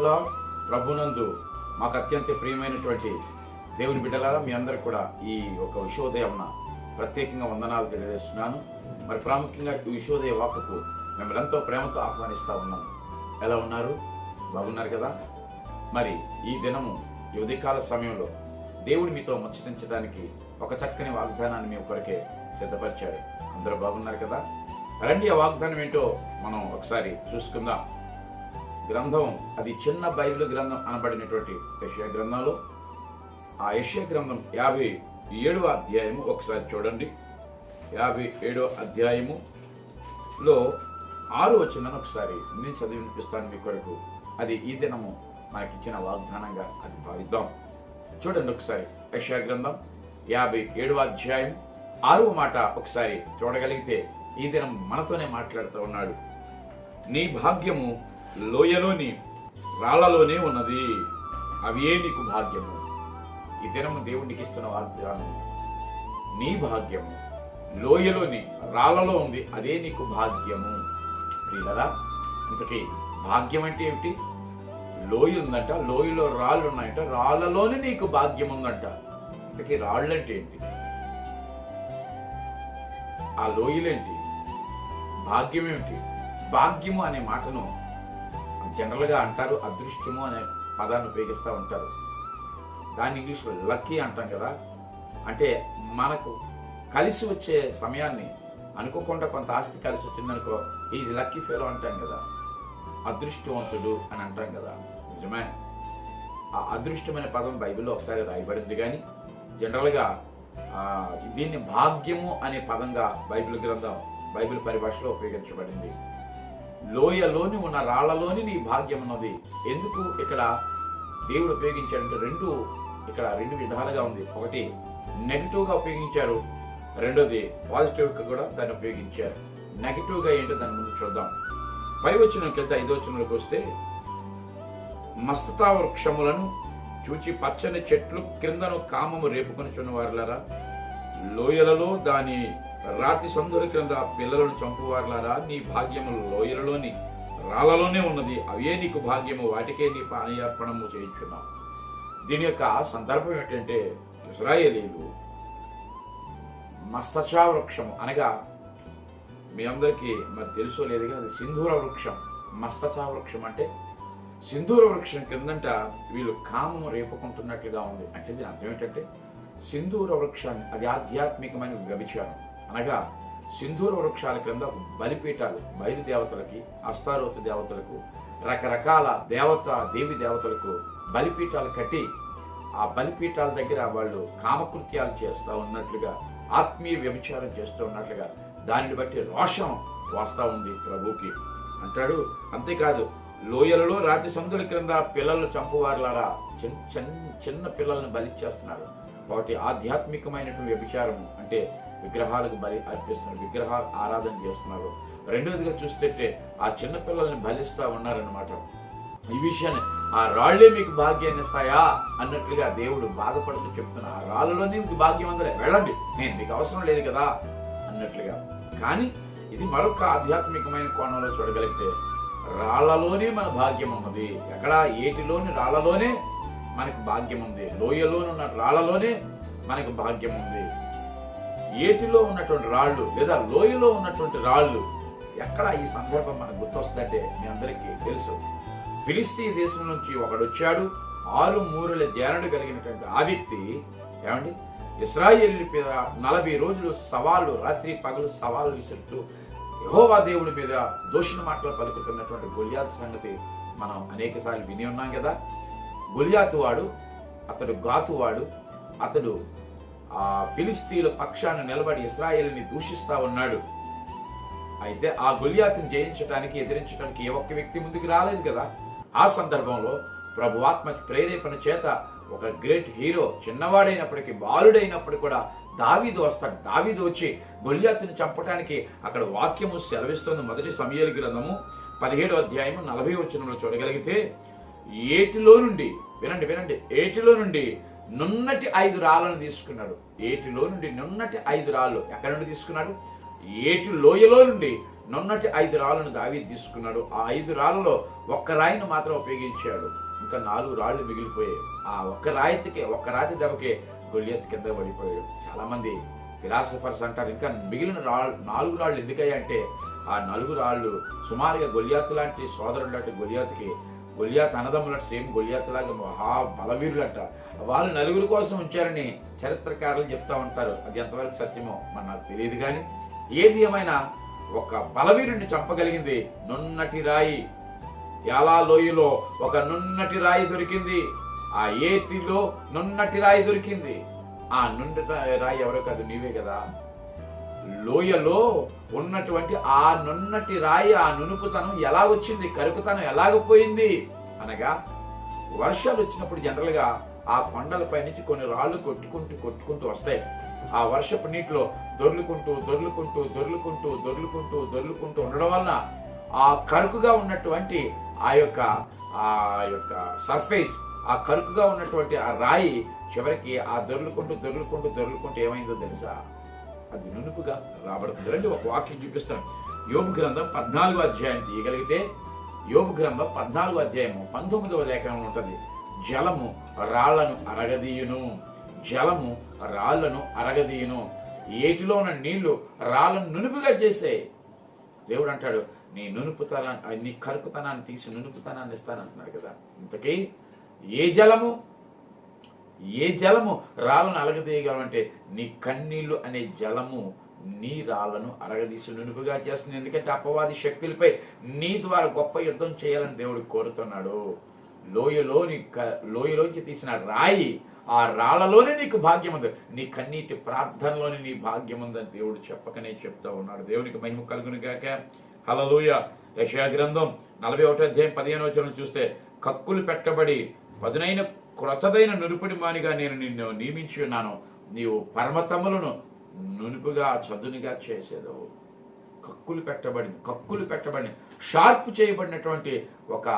Hello ప్రభునందు మాకు అత్యంత ప్రియమైనటువంటి దేవుని బిడ్డలారా మీ అందరికి కూడా ఈ ఒక విశ్వోదయం ప్రత్యేకంగా వందనాలు తెలియజేస్తున్నాను. మరి ప్రాముఖ్యంగా ఈ విశ్వోదయ వాకకు మిమ్మల్ని ఎంతో ప్రేమతో ఆహ్వానిస్తూ ఉన్నాను ఎలా ఉన్నారు? బాగున్నారు కదా? మరి ఈ దినము ఈ ఉదయకాల సమయంలో దేవుడు మీతో ముచ్చటించడానికి ఒక చక్కని వాగ్దానాన్ని మీ కొరకే సిద్ధపరిచాడు. అందరూ బాగున్నారు కదా? రండి ఆ వాగ్దానం ఏంటో మనం ఒకసారి చూసుకుందాం. గ్రంథం అది చిన్న బైబిల్ గ్రంథం అనబడినటువంటి యెషయా గ్రంథంలో. ఆ యెషయా గ్రంథం యాభై ఏడవ అధ్యాయము ఒకసారి చూడండి. యాభై ఏడవ అధ్యాయములో ఆరు వచ్చిందని ఒకసారి నేను చదివి వినిపిస్తాను మీ కొరకు. అది ఈ దినము మనకిచ్చిన వాగ్దానంగా అది భావిద్దాం. చూడండి ఒకసారి యెషయా గ్రంథం యాభై ఏడవ అధ్యాయం ఆరవ మాట ఒకసారి చూడగలిగితే ఈ దినం మనతోనే మాట్లాడుతూ ఉన్నాడు. నీ భాగ్యము లోయలోని రాళ్ళలోనే ఉన్నది. అవే నీకు భాగ్యము? ఈ దినము దేవునికి ఇస్తున్న వాగ్దానం నీ భాగ్యము. లోయలోని రాళ్ళలో ఉంది అదే నీకు భాగ్యము. ప్రియులరా ఇంతకీ భాగ్యం అంటే ఏమిటి? లోయ ఉందంట లోయలో రాళ్ళు ఉన్నాయంట రాళ్ళలోనే నీకు భాగ్యం ఉందంట. ఇంతకీ రాళ్ళు అంటే ఏంటి? ఆ లోయలేంటి? భాగ్యం ఏమిటి? భాగ్యము అనే మాటను జనరల్గా అంటారు అదృష్టము అనే పదాన్ని ఉపయోగిస్తూ ఉంటారు. దాన్ని ఇంగ్లీష్లో లక్కీ అంటాం కదా. అంటే మనకు కలిసి వచ్చే సమయాన్ని అనుకోకుండా కొంత ఆస్తి కలిసి వచ్చిందనుకో ఈ లక్కీ ఫెలో అంటాం కదా. అదృష్టవంతుడు అని అంటాం కదా. నిజమే? ఆ అదృష్టమైన పదం బైబిల్లో ఒకసారి రాయబడింది కానీ జనరల్గా దీన్ని భాగ్యము అనే పదంగా బైబిల్ గ్రంథం బైబిల్ పరిభాషలో ఉపయోగించబడింది. లోయలోని ఉన్న రాళ్ళలోని నీ భాగ్యం ఉన్నది ఎందుకు ఇక్కడ దేవుడు ఉపయోగించాడంటే రెండు ఇక్కడ రెండు విధాలుగా ఉంది. ఒకటి నెగిటివ్గా ఉపయోగించారు. రెండోది పాజిటివ్గా కూడా దాన్ని ఉపయోగించారు. నెగిటివ్గా ఏంటో దాని ముందు చూద్దాం. పై వచ్చిన వెళ్తే ఐదో వచనంలోకి వస్తే మస్తతా వృక్షములను చూచి పచ్చని చెట్లు క్రిందను కామము రేపుకొని చున్నవారులారా లోయలలో దాని రాతి సందుల క్రింద పిల్లలను చంపువారులారా నీ భాగ్యము లోయలలోని రాళ్ళలోనే ఉన్నది. అవే నీకు భాగ్యము వాటికే నీ పానీయార్పణము చేయించున్నావు. దీని యొక్క సందర్భం ఏంటంటే ఇస్రాయేలీలు మస్తచా వృక్షము అనగా మీ అందరికీ మరి తెలుసో లేదు అది సింధూర వృక్షం. మస్తచా వృక్షం అంటే సింధూర వృక్షం కిందంట వీళ్ళు కామం రేపుకుంటున్నట్లుగా ఉంది. అంటే దీని అర్థం ఏంటంటే సింధూర వృక్షాన్ని అది ఆధ్యాత్మికమైన వ్యభిచారం. అనగా సింధూర వృక్షాల క్రింద బలిపీఠాలు బయలు దేవతలకి అస్తారోతు దేవతలకు రకరకాల దేవత దేవి దేవతలకు బలిపీఠాలు కట్టి ఆ బలిపీఠాల దగ్గర వాళ్ళు కామకృత్యాలు చేస్తూ ఉన్నట్లుగా ఆత్మీయ వ్యభిచారం చేస్తూ ఉన్నట్లుగా దానిని బట్టి రోషం వస్తా ఉంది ప్రభుకి అంటాడు అంతేకాదు లోయలలో రాతి సందుల క్రింద పిల్లలు చంపువారులారా చిన్న చిన్న చిన్న పిల్లల్ని బలి చేస్తున్నారు వాటి ఆధ్యాత్మికమైనటువంటి వ్యభిచారం అంటే విగ్రహాలకు బలి అర్పిస్తున్నారు. విగ్రహాలు ఆరాధన చేస్తున్నారు. రెండవదిగా చూస్తే ఆ చిన్నపిల్లల్ని బలిస్తూ ఉన్నారన్నమాట. ఈ విషయాన్ని ఆ రాళ్ళే మీకు భాగ్యాన్ని ఇస్తాయా అన్నట్లుగా దేవుడు బాధపడుతూ చెప్తున్నా ఆ రాళ్ళలోనే మీకు భాగ్యం అందరే వెళ్ళండి. నేను మీకు అవసరం లేదు కదా అన్నట్లుగా. కానీ ఇది మరొక ఆధ్యాత్మికమైన కోణంలో చూడగలిగితే రాళ్ళలోనే మన భాగ్యం ఉన్నది. ఎక్కడ ఏటిలోని రాళ్ళలోనే మనకు భాగ్యం ఉంది. లోయలోనున్న రాళ్ళలోనే మనకు భాగ్యం ఉంది. ఏటిలో ఉన్నటువంటి రాళ్ళు లేదా లోయలో ఉన్నటువంటి రాళ్ళు ఎక్కడ ఈ సందర్భం మనకు గుర్తొస్తుందంటే మీ అందరికీ తెలుసు. ఫిలిస్తీ దేశం నుంచి ఒకడు వచ్చాడు ఆరు మూరల ధ్యానుడు కలిగినటువంటి ఆ వ్యక్తి ఏమండి? ఇస్రాయేల్ మీద నలభై రోజులు సవాళ్ళు రాత్రి పగలు సవాళ్ళు విసురుతూ యహోవా దేవుడి మీద దోషణ మాటలు పలుకుతున్నటువంటి గొలియాతు సంగతి మనం అనేక సార్లు విని ఉన్నాం కదా. గొలియాతు వాడు అతడు గాతువాడు అతడు ఆ ఫిలిస్తీన్ల పక్షాన నిలబడి ఇస్రాయేల్ని దూషిస్తా ఉన్నాడు. అయితే ఆ గుళ్యాతిని జయించడానికి ఎదిరించడానికి ఏ ఒక్క వ్యక్తి ముందుకు రాలేదు కదా. ఆ సందర్భంలో ప్రభు ఆత్మకి ప్రేరేపణ చేత ఒక గ్రేట్ హీరో చిన్నవాడైనప్పటికీ బాలుడైనప్పటికీ కూడా దావీదు వస్తాడు దావీదు వచ్చి గొలియాతుని చంపడానికి అక్కడ వాక్యము సెలవిస్తుంది మొదటి సమయాల గ్రంథము పదిహేడు అధ్యాయము నలభై వచనంలో చూడగలిగితే ఏటిలో నుండి వినండి వినండి ఏటిలో నుండి నున్నటి ఐదు రాళ్ళను తీసుకున్నాడు. ఏటిలో నుండి నున్నటి ఐదు రాళ్ళు ఎక్కడి నుండి తీసుకున్నాడు? ఏటి లోయలో నుండి నున్నటి ఐదు రాళ్ళను దావి తీసుకున్నాడు. ఆ ఐదు రాళ్ళలో ఒక్క రాయిని మాత్రం ఉపయోగించాడు. ఇంకా నాలుగు రాళ్ళు మిగిలిపోయాయి. ఆ ఒక్క రాయితికే ఒక్క రాతి దెబ్బకే గొలియత్ కింద పడిపోయాడు. చాలామంది ఫిలాసఫర్స్ అంటారు ఇంకా మిగిలిన రాళ్ళు నాలుగు రాళ్ళు ఎందుకయ్యా? అంటే ఆ నలుగు రాళ్ళు సుమారుగా గొలియాత్ లాంటి సోదరుడు లాంటి గొలియాత్కి గొలియాత్ అన్నదమ్ములంట సేమ్ గొలియాత్ లాగా మహా బలవీరులంట. వాళ్ళు నలుగురు కోసం ఉంచారని చరిత్రకారులు చెప్తా ఉంటారు. అది ఎంతవరకు సత్యమో మన నాకు తెలియదు కానీ ఏది ఏమైనా ఒక బలవీరుణ్ణి చంపగలిగింది నున్నటి రాయి. యాలా లోయలో ఒక నున్నటి రాయి దొరికింది. ఆ ఏటిలో నున్నటి రాయి దొరికింది. ఆ నున్నటి రాయి ఎవరో కాదు నీవే కదా. లోయలో ఉన్నటువంటి ఆ నున్నటి రాయి ఆ నునుపుతనం ఎలా వచ్చింది కరుకుతనం ఎలాగపోయింది అనగా వర్షాలు వచ్చినప్పుడు జనరల్గా ఆ కొండలపై నుంచి కొన్ని రాళ్ళు కొట్టుకుంటూ కొట్టుకుంటూ వస్తాయి. ఆ వర్షపు నీటిలో దొర్లుకుంటూ దొర్లుకుంటూ దొర్లుకుంటూ దొర్లుకుంటూ దొర్లుకుంటూ ఉండడం వలన ఆ కరుకుగా ఉన్నటువంటి ఆ యొక్క ఆ యొక్క సర్ఫేస్ ఆ కరుకుగా ఉన్నటువంటి ఆ రాయి చివరికి ఆ దొర్లుకుంటూ దొర్లుకుంటూ దొర్లుకుంటూ ఏమైందో తెలుసా? అది నునుపుగా రాబడుతుంది. రండి ఒక వాక్యం చూపిస్తాను. యోగ గ్రంథం పద్నాలుగో అధ్యాయం తీయగలిగితే యోగ గ్రంథం పద్నాలుగో అధ్యాయము పంతొమ్మిదవ లేఖనం ఉంటుంది. జలము రాళ్ళను అరగదీయును. జలము రాళ్ళను అరగదీయును. ఏటిలో ఉన్న నీళ్ళు రాళ్ళను నునుపుగా చేసే. దేవుడు అంటాడు నీ నునుపుతనాన్ని నీ కరుపుతనాన్ని తీసి నునుపుతనాన్ని ఇస్తానంటున్నాడు కదా. ఇంతకీ ఏ జలము? ఏ జలము రాళ్ళను అలగదీయగలమంటే నీ కన్నీళ్ళు అనే జలము నీ రాళ్ళను అరగదీసి నునుపుగా చేస్తుంది. ఎందుకంటే అపవాది శక్తులపై నీ ద్వారా గొప్ప యుద్ధం చేయాలని దేవుడు కోరుతున్నాడు. లోయలోని లోయలోంచి తీసిన రాయి ఆ రాళ్ళలోనే నీకు భాగ్యం ఉంది నీ కన్నీటి ప్రార్థనలోనే నీ భాగ్యం ఉందని దేవుడు చెప్పకనే చెప్తా ఉన్నాడు. దేవునికి మహిమ కలుగును గాక. హలలోయ యశా గ్రంథం నలభై ఒకటో అధ్యాయం పదిహేను వచనం చూస్తే కక్కులు పెట్టబడి పదునైన క్రొత్తదైన నునుపుడి మానిగా నేను నిన్ను నియమించి ఉన్నాను. నీవు పరమతములను నునుపుగా చదునుగా చేసేదవు కక్కులు పెట్టబడింది కక్కులు పెట్టబడి షార్ప్ చేయబడినటువంటి ఒక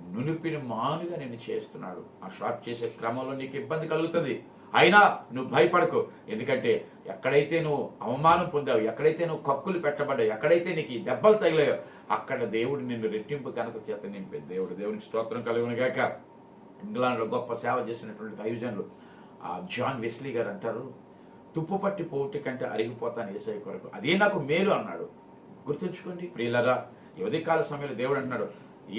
నునుపిని మానుగా నేను చేస్తున్నాడు. ఆ షార్ప్ చేసే క్రమంలో నీకు ఇబ్బంది కలుగుతుంది. అయినా నువ్వు భయపడకు. ఎందుకంటే ఎక్కడైతే నువ్వు అవమానం పొందావు ఎక్కడైతే నువ్వు కక్కులు పెట్టబడ్డావు ఎక్కడైతే నీకు దెబ్బలు తగిలాయో అక్కడ దేవుడు నిన్ను రెట్టింపు కనుక చేత నింపే దేవుడు. దేవునికి స్తోత్రం కలుగునుగాక. ఇంగ్లాండ్లో గొప్ప సేవ చేసినటువంటి దైవజనులు ఆ జాన్ వెస్లీ గారు అంటారు తుప్పు పట్టి పోటీ కంటే అరిగిపోతాను ఏసై కొరకు. అదే నాకు మేలు అన్నాడు. గుర్తుంచుకోండి ప్రియులరా ఈ కాల సమయంలో దేవుడు అంటున్నాడు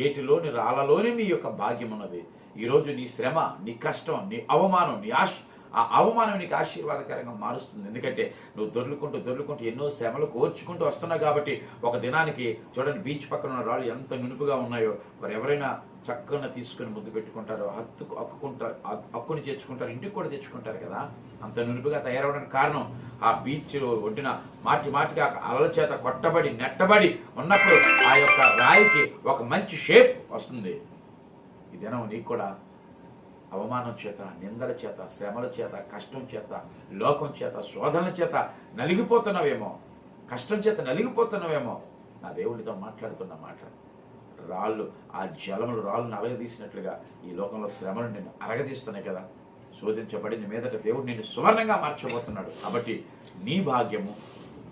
ఏటిలోని రాళ్ళలోని నీ యొక్క భాగ్యం ఉన్నది ఈరోజు నీ శ్రమ నీ కష్టం నీ అవమానం నీ ఆశ ఆ అవమానం నీకు ఆశీర్వాదకరంగా మారుస్తుంది. ఎందుకంటే నువ్వు దొర్లుకుంటూ దొర్లుకుంటూ ఎన్నో శ్రమలు కోర్చుకుంటూ వస్తున్నావు కాబట్టి ఒక దినానికి చూడండి బీచ్ పక్కన ఉన్న రాళ్ళు ఎంత నునుపుగా ఉన్నాయో. మరి ఎవరైనా చక్కగా తీసుకుని ముద్దు పెట్టుకుంటారు హత్తుకు అక్కుకుంటారు అక్కుని చేర్చుకుంటారు ఇంటికి కూడా తెచ్చుకుంటారు కదా. అంత నునుపుగా తయారవడానికి కారణం ఆ బీచ్ ఒడ్డున మాటి మాటికి ఆ అలల చేత కొట్టబడి నెట్టబడి ఉన్నప్పుడు ఆ యొక్క రాయికి ఒక మంచి షేప్ వస్తుంది. ఇదేనో నీకు కూడా అవమానం చేత నిందల చేత శ్రమల చేత కష్టం చేత లోకం చేత శోధనల చేత నలిగిపోతున్నావేమో కష్టం చేత నలిగిపోతున్నావేమో నా దేవుడితో మాట్లాడుతున్న మాట రాళ్ళు ఆ జలములు రాళ్ళను అరగదీసినట్లుగా ఈ లోకంలో శ్రమలు నిన్ను అరగదీస్తున్నాయి కదా. శోధించబడిన మీదట దేవుడు నిన్ను సువర్ణంగా మార్చబోతున్నాడు. కాబట్టి నీ భాగ్యము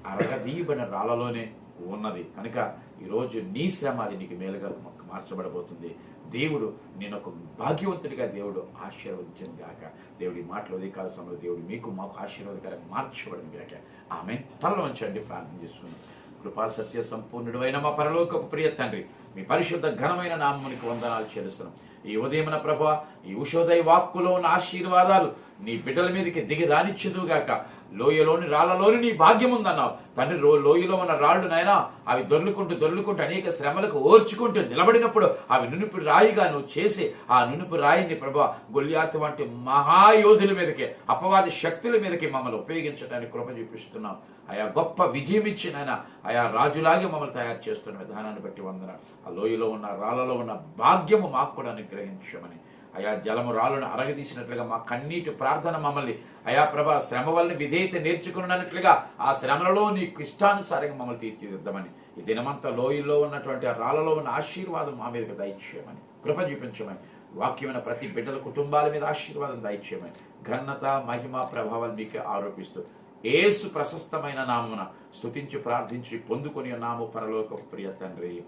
అరగదీయబడిన రాళ్ళలోనే ఉన్నది. కనుక ఈరోజు నీ శ్రమ అది నీకు మేలుగా మార్చబడబోతుంది. దేవుడు నేను ఒక భాగ్యవంతుడిగా దేవుడు ఆశీర్వదించను గాక. దేవుడి మాటలు ఉదయకాల సమయంలో దేవుడు మీకు మాకు ఆశీర్వాదకరంగా మార్చబడిన గాక. ఆమె తలలో ఉంచండి ప్రార్థన చేసుకున్నాం కృపా సత్య సంపూర్ణుడు అయిన మా పరలోకపు ప్రియ తండ్రి మీ పరిశుద్ధ ఘనమైన నామమునికి వందనాలు చేస్తున్నాం ఈ ఉదయమున ప్రభ ఈ ఉషోదయ వాక్కులో ఉన్న ఆశీర్వాదాలు నీ బిడ్డల మీదకి దిగి రానిచ్చుదుగాక లోయలోని రాళ్ళలోని నీ భాగ్యం ఉందన్నావు తండ్రి లోయలో ఉన్న రాళ్ళు నాయనా అవి దొర్లుకుంటూ దొర్లుకుంటూ అనేక శ్రమలకు ఓర్చుకుంటూ నిలబడినప్పుడు అవి నునుపు రాయిగా నువ్వు చేసి ఆ నునుపు రాయిని ప్రభా గొల్యాతు వంటి మహాయోధుల మీదకి అపవాది శక్తుల మీదకి మమ్మల్ని ఉపయోగించడానికి కృప చూపిస్తున్నాం. ఆయా గొప్ప విజయం ఇచ్చిన ఆయన ఆయా రాజులాగే మమ్మల్ని తయారు చేస్తున్న విధానాన్ని బట్టి వందన ఆ లోయలో ఉన్న రాళ్ళలో ఉన్న భాగ్యము మాకు కూడా అనుగ్రహించమని అయా జలము రాళ్ళను అరగదీసినట్లుగా మా కన్నీటి ప్రార్థన మమ్మల్ని. అయా ప్రభా శ్రమ వల్ల విధేయత నేర్చుకున్నట్లుగా ఆ శ్రమలలో నీకు ఇష్టానుసారంగా మమ్మల్ని తీర్చిదిద్దామని. ఈ దినమంతా లోయల్లో ఉన్నటువంటి ఆ రాళ్ళలో ఉన్న ఆశీర్వాదం మా మీదకి దయచేయమని. కృప చూపించమని. వాక్యమైన ప్రతి బిడ్డల కుటుంబాల మీద ఆశీర్వాదం దయచేయమని. ఘనత మహిమ ప్రభావాలు మీకే ఆరోపిస్తూ ఏసు ప్రశస్తమైన నామున స్థుతించి ప్రార్థించి పొందుకొని నాము పరలోక ప్రియ తండ్రి.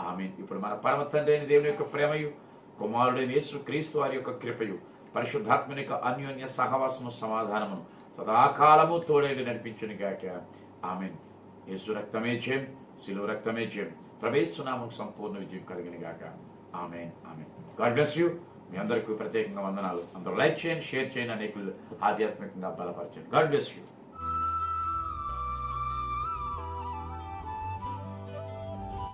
ఆమె ఇప్పుడు మన పరమ తండ్రి అయిన దేవుని యొక్క ప్రేమయు కుమారుడైన యేసు క్రీస్తు వారి యొక్క కృపయు పరిశుద్ధాత్మనిక అన్యోన్య సహవాసము సమాధానమును సదాకాలము తోడేది నడిపించును గాక ఆమె యేసు రక్తమే జయం శిలువ రక్తమే జయం. ప్రవేశనామం సంపూర్ణ విజయం కలిగిన గాక ఆమె ఆమె గాడ్ బ్లెస్ యూ. మీ అందరికీ ప్రత్యేకంగా వందనాలు. అందరూ లైక్ చేయండి షేర్ చేయండి అనేకులు ఆధ్యాత్మికంగా బలపరచండి. God bless you.